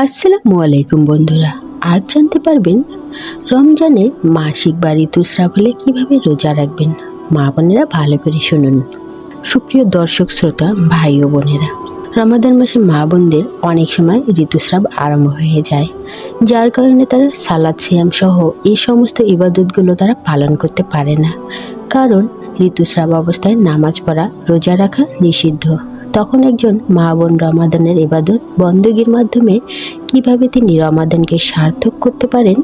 আসসালামু আলাইকুম বন্ধুরা, আজ জানতে পারবেন রমজানে মাসিক বা ঋতুস্রাব হলে কীভাবে রোজা রাখবেন? মা বোনেরা ভালো করে শুনুন। সুপ্রিয় দর্শক, শ্রোতা, ভাই ও বোনেরা, রমাদান মাসে মা বোনদের অনেক সময় ঋতুস্রাব আরম্ভ হয়ে যায়, যার কারণে তারা সালাদ, সিয়াম সহ এই সমস্ত ইবাদতগুলো তারা পালন করতে পারে না। কারণ ঋতুস্রাব অবস্থায় নামাজ পড়া, রোজা রাখা নিষিদ্ধ। তখন একজন মা বোন রমাদানের এবাদত বন্দগীর মাধ্যমে কীভাবে তিনি রমাদানকে সার্থক করতে পারেন,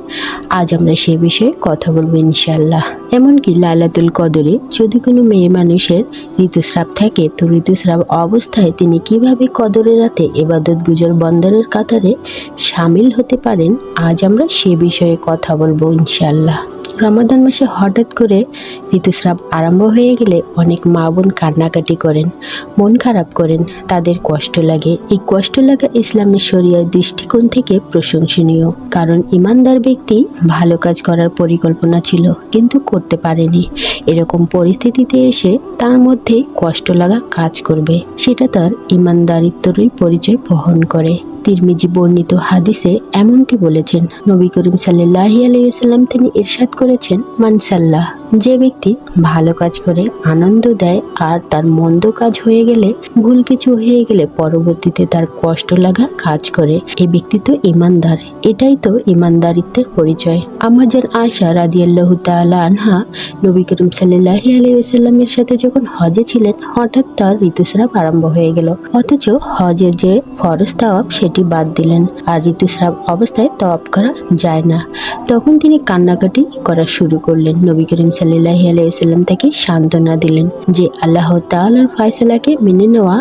আজ আমরা সে বিষয়ে কথা বলব ইনশাল্লাহ এমনকি লালাতুল কদরে যদি কোনো মেয়ে মানুষের ঋতুস্রাব থাকে, তো ঋতুস্রাব অবস্থায় তিনি কীভাবে কদরের রাতে এবাদত গুজর বন্দরের কাতারে সামিল হতে পারেন, আজ আমরা সে বিষয়ে কথা বলব ইনশাল্লাহ রমাদান মাসে হঠাৎ করে ঋতুস্রাব আরম্ভ হয়ে গেলে অনেক মা বোন কান্নাকাটি করেন, মন খারাপ করেন, তাদের কষ্ট লাগে। এই কষ্ট লাগা ইসলামের শরিয়ার দৃষ্টিকোণ থেকে প্রশংসনীয়, কারণ ইমানদার ব্যক্তি ভালো কাজ করার পরিকল্পনা ছিল, কিন্তু করতে পারেনি। এরকম পরিস্থিতিতে এসে তার মধ্যে কষ্ট লাগা কাজ করবে, সেটা তার ইমানদারিত্বরই পরিচয় বহন করে। তিরমিজি বর্ণিত হাদিসে এমনটি বলেছেন, নবী করিম সাল্লাহ আলাইসাল্লাম তিনি ইরশাদ করেছেন মানসাল্লাহ যে ব্যক্তি ভালো কাজ করে, আনন্দ দেয় আর তার মন্দ কাজ হয়ে গেলে, ভুল কিছু হয়ে গেলে পরবর্তীতে তার কষ্ট লাগা কাজ করে। এ ব্যক্তি তো ইমানদার। এটাই তো ইমানদারিত্বের পরিচয়। আমাজান আয়সা রাদিয়াল্লাহু তাআলা আনহা নবী করিম সাল্লাহ আলাইসাল্লামের সাথে যখন হজে ছিলেন, হঠাৎ তার ঋতুস্রাব আরম্ভ হয়ে গেল। অথচ হজের যে ফরজ তাওয়াব, সেটি বাদ দিলেন আর ঋতুস্রাব অবস্থায় তওয়াব করা যায় না। তখন তিনি কান্নাকাটি করা শুরু করলেন নবী করিম সাল্লাহ আলাইসাল্লাম তাকে সান্ত্বনা দিলেন যে আল্লাহ তাআলার ফয়সালাকে মেনে নেওয়া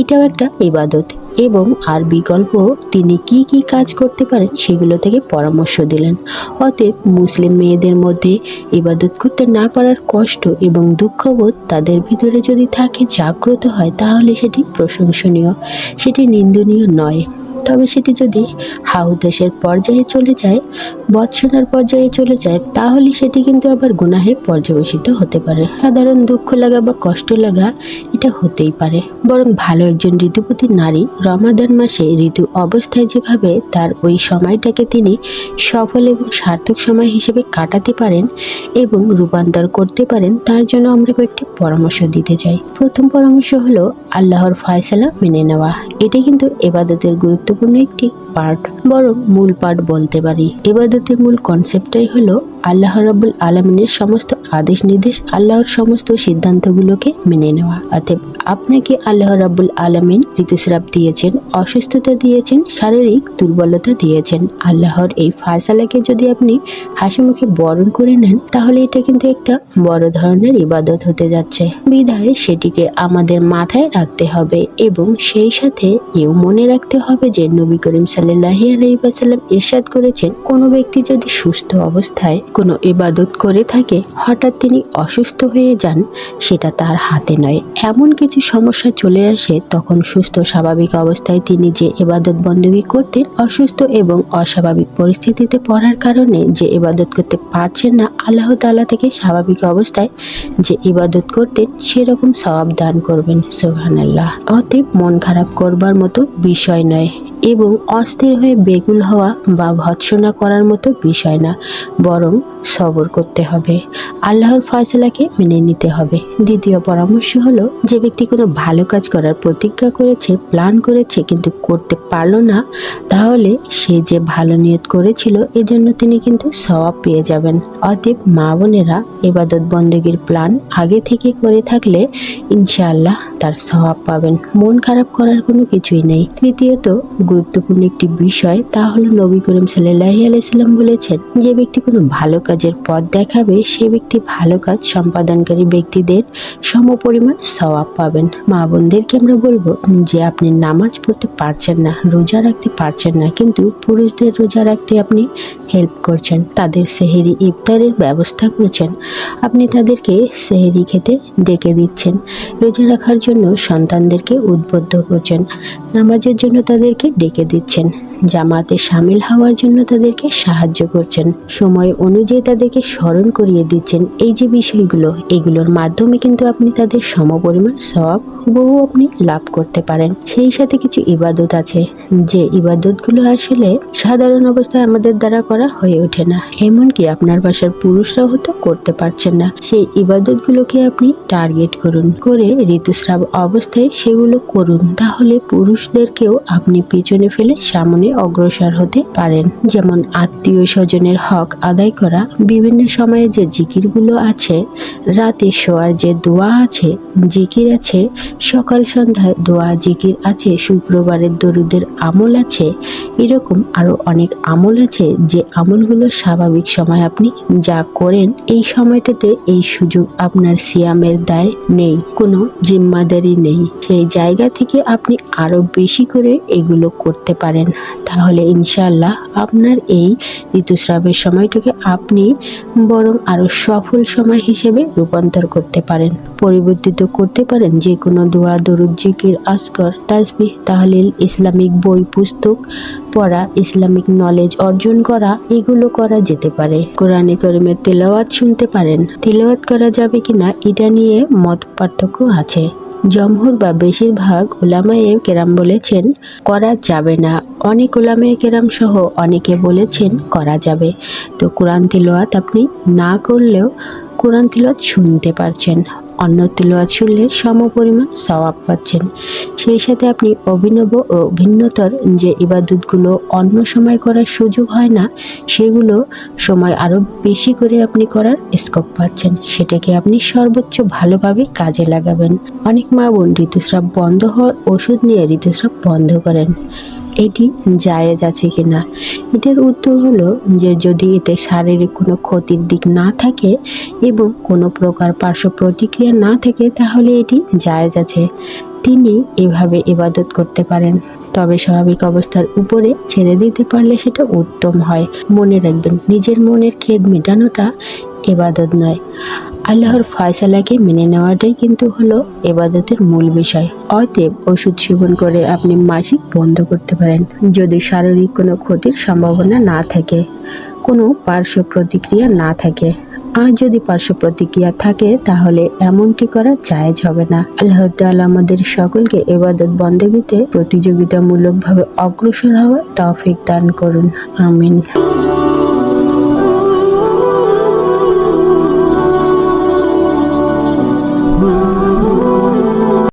এটাও একটা ইবাদত এবং আর বিকল্প তিনি কি কি কাজ করতে পারেন সেগুলো থেকে পরামর্শ দিলেন। অতএব মুসলিম মেয়েদের মধ্যে ইবাদত করতে না পারার কষ্ট এবং দুঃখবোধ তাদের ভিতরে যদি থাকে জাগ্রত হয় তাহলে সেটি প্রশংসনীয়, সেটি নিন্দনীয় নয়। তবে সেটি যদি হাউদাসের পর্যায়ে চলে যায়, বৎসনার পর্যায়ে চলে যায়, তাহলে সেটি কিন্তু আবার গুনাহে পর্যবেসিত হতে পারে। সাধারণ দুঃখ লাগা বা কষ্ট লাগা এটা হতেই পারে। বরং ভালো একজন ঋতুপতি নারী রমাদান মাসে ঋতু অবস্থায় যেভাবে তার ওই সময়টাকে তিনি সফল এবং সার্থক সময় হিসেবে কাটাতে পারেন এবং রূপান্তর করতে পারেন, তার জন্য আমরা কয়েকটি পরামর্শ দিতে চাই। প্রথম পরামর্শ হলো আল্লাহর ফয়সালা মেনে নেওয়া। এটা কিন্তু এবাদতের গুরুত্বপূর্ণ একটি পার্ট বরং মূল পার্ট বলতে পারি। এবাদতের মূল কনসেপ্টটাই হলো আল্লাহ রাবুল আলমিনের সমস্ত আদেশ নির্দেশ, আল্লাহর সমস্ত সিদ্ধান্তগুলোকে মেনে নেওয়া। অতএব আপনাকে আল্লাহ রাবুল আলমিন ঋতুস্রাব দিয়েছেন, অসুস্থতা দিয়েছেন, শারীরিক দুর্বলতা দিয়েছেন। আল্লাহর এই ফায়সালাকে যদি আপনি হাসি মুখে বরণ করে নেন, তাহলে এটা কিন্তু একটা বড় ধরনের ইবাদত হতে যাচ্ছে। বিধায় সেটিকে আমাদের মাথায় রাখতে হবে এবং সেই সাথে এও মনে রাখতে হবে যে নবী করিম সাল্লাহি আলহিবাসাল্লাম ইরশাদ করেছেন, কোনো ব্যক্তি যদি সুস্থ অবস্থায় কোনো ইবাদত করে থাকে, হঠাৎ তিনি অসুস্থ হয়ে যান, সেটা তার হাতে নয়। এমন কিছু সমস্যা চলে আসে, তখন সুস্থ স্বাভাবিক অবস্থায় তিনি যে ইবাদত বন্দী করতেন, অসুস্থ এবং অস্বাভাবিক পরিস্থিতিতে পড়ার কারণে যে ইবাদত করতে পারছেন না, আল্লাহ তাআলা থেকে স্বাভাবিক অবস্থায় যে ইবাদত করতেন, সেরকম সওয়াব দান করবেন, সুবহানাল্লাহ। অতএব মন খারাপ করবার মতো বিষয় নয়। এবং অস্থির হয়ে বেগুল হওয়া বা ভৎসনা করার মতো বিষয় না, বরং সবর করতে হবে। আল্লাহর ফয়সলাকে মেনে নিতে হবে। দ্বিতীয় পরামর্শ হলো, যে ব্যক্তি কোনো ভালো কাজ করার প্রতিজ্ঞা করেছে, প্ল্যান করেছে, কিন্তু করতে পারল না, তাহলে সে যে ভালো নিয়ত করেছিল, এজন্য তিনি কিন্তু সওয়াব পেয়ে যাবেন। অতএব মা বোনেরা এবাদত বন্দগীর প্ল্যান আগে থেকে করে থাকলে ইনশাআল্লাহ তার সওয়াব পাবেন। মন খারাপ করার কোনো কিছুই নেই। তৃতীয়ত গুরুত্বপূর্ণ একটি বিষয়, তা হলো নবী করিম সাল্লাহ আলাইসাল্লাম বলেছেন, যে ব্যক্তি কোনো ভালো কাজের পথ দেখাবে, সে ব্যক্তি ভালো কাজ সম্পাদনকারী ব্যক্তিদের সমপরিমাণ সওয়াব পাবেন। মা বোনদেরকে আমরা বলব যে আপনি নামাজ পড়তে পারছেন না, রোজা রাখতে পারছেন না, কিন্তু পুরুষদের রোজা রাখতে আপনি হেল্প করছেন, তাদের সেহেরি ইফতারের ব্যবস্থা করছেন, আপনি তাদেরকে সেহেরি খেতে ডেকে দিচ্ছেন। রোজা রাখার জন্য সন্তানদেরকে উদ্বুদ্ধ করছেন, নামাজের জন্য তাদেরকে ডেকে দিচ্ছেন। জামাতে সামিল হওয়ার জন্য তাদেরকে সাহায্য করছেন। সময় অনুযায়ী তাদেরকে স্মরণ করিয়ে দিচ্ছেন। এই যে বিষয়গুলো, এগুলোর মাধ্যমে কিন্তু আপনি তাদের সমপরিমাণ সব হুবহু আপনি লাভ করতে পারেন। সেই সাথে কিছু ইবাদত আছে। যে ইবাদতগুলো আসলে সাধারণ অবস্থায় আমাদের দ্বারা করা হয়ে ওঠে না। এমনকি আপনার বাসার পুরুষরাও হয়তো করতে পারছেন না। সেই ইবাদতগুলোকে আপনি টার্গেট করুন। করে ঋতুস্রাব অবস্থায় সেগুলো করুন। তাহলে পুরুষদেরকেও আপনি পিছনে ফেলে সামনে অগ্রসর হতে পারেন। যেমন আত্মীয় স্বজনের হক আদায় করা, বিভিন্ন সময়ে যে জিকিরগুলো আছে, রাতে শোয়ার যে দোয়া আছে, জিকির আছে, সকাল সন্ধ্যায় দোয়া জিকির আছে শুক্রবারের দরুদের আমল আছে, এরকম আরও অনেক আমল আছে যে আমলগুলো স্বাভাবিক সময় আপনি যা করেন, এই সময়টাতে এই সুযোগ আপনার সিয়ামের দায় নেই, কোনো জিম্মাদারি নেই। সেই জায়গা থেকে আপনি আরও বেশি করে এগুলো করতে পারেন। তাহলে ইনশাল্লাহ আপনার এই ঋতুস্রাবের সময়টাকে আপনি বরং আরও সফল সময় হিসেবে রূপান্তর করতে পারেন। পরিবর্তিত করতে পারেন যে কোনো দোয়া, দরুদ, জিকির, আজকর, তাসবিহ, তাহলিল, ইসলামিক বই, পুস্তক, পড়া, ইসলামিক নলেজ অর্জন করা, এগুলো করা যেতে পারে। কোরআনে করিমের তেলাওয়াত শুনতে পারেন। তেলাওয়াত করা যাবে কিনা এটা নিয়ে মত পার্থক্য আছে। জমহুর বা বেশিরভাগ ওলামায়ে কেরাম বলেছেন, করা যাবে না। অনেক ওলামায়ে কেরাম সহ অনেকে বলেছেন, করা যাবে। তো কোরআন তিলওয়াত আপনি না করলেও কোরআন তিলওয়াত শুনতে পারছেন। অন্য তিলওয়াত শুনলে সমপরিমাণ সওয়াব পাচ্ছেন। সেই সাথে আপনি অভিনব ও ভিন্নতর যে ইবাদতগুলো অন্য সময় করার সুযোগ হয় না, সেগুলো সময় আরও বেশি করে আপনি করার স্কোপ পাচ্ছেন। সেটাকে আপনি সর্বোচ্চ ভালোভাবে কাজে লাগাবেন। অনেক মা বোন ঋতুস্রাব বন্ধ হওয়ার ওষুধ নিয়ে ঋতুস্রাব বন্ধ করেন। এটি জায়েজ আছে কিনা? এটার উত্তর হলো যে যদি এতে শারীরিক কোনো ক্ষতির দিক না থাকে এবং কোনো প্রকার পার্শ্ব প্রতিক্রিয়া না থাকে, তাহলে এটি জায়েজ আছে। তিনি এভাবে ইবাদত করতে পারেন। তবে স্বাভাবিক অবস্থার উপরে ছেড়ে দিতে পারলে সেটা উত্তম হয়। মনে রাখবেন, নিজের মনের খেদ মেটানোটা এবাদত নয়। আল্লাহর ফয়সালাকে মেনে নেওয়াটাই কিন্তু হলো এবাদতের মূল বিষয়। অতএব ওষুধ সেবন করে আপনি মাসিক বন্ধ করতে পারেন, যদি শারীরিক কোনো ক্ষতির সম্ভাবনা না থাকে, কোনো পার্শ্ব প্রতিক্রিয়া না থাকে। আর যদি পার্শ্ব প্রতিক্রিয়া থাকে, তাহলে এমনটি করা জায়েজ হবে না। আল্লাহ আমাদের সকলকে এবাদত বন্দেগীতে প্রতিযোগিতামূলকভাবে অগ্রসর হওয়ার তৌফিক দান করুন। আমিন।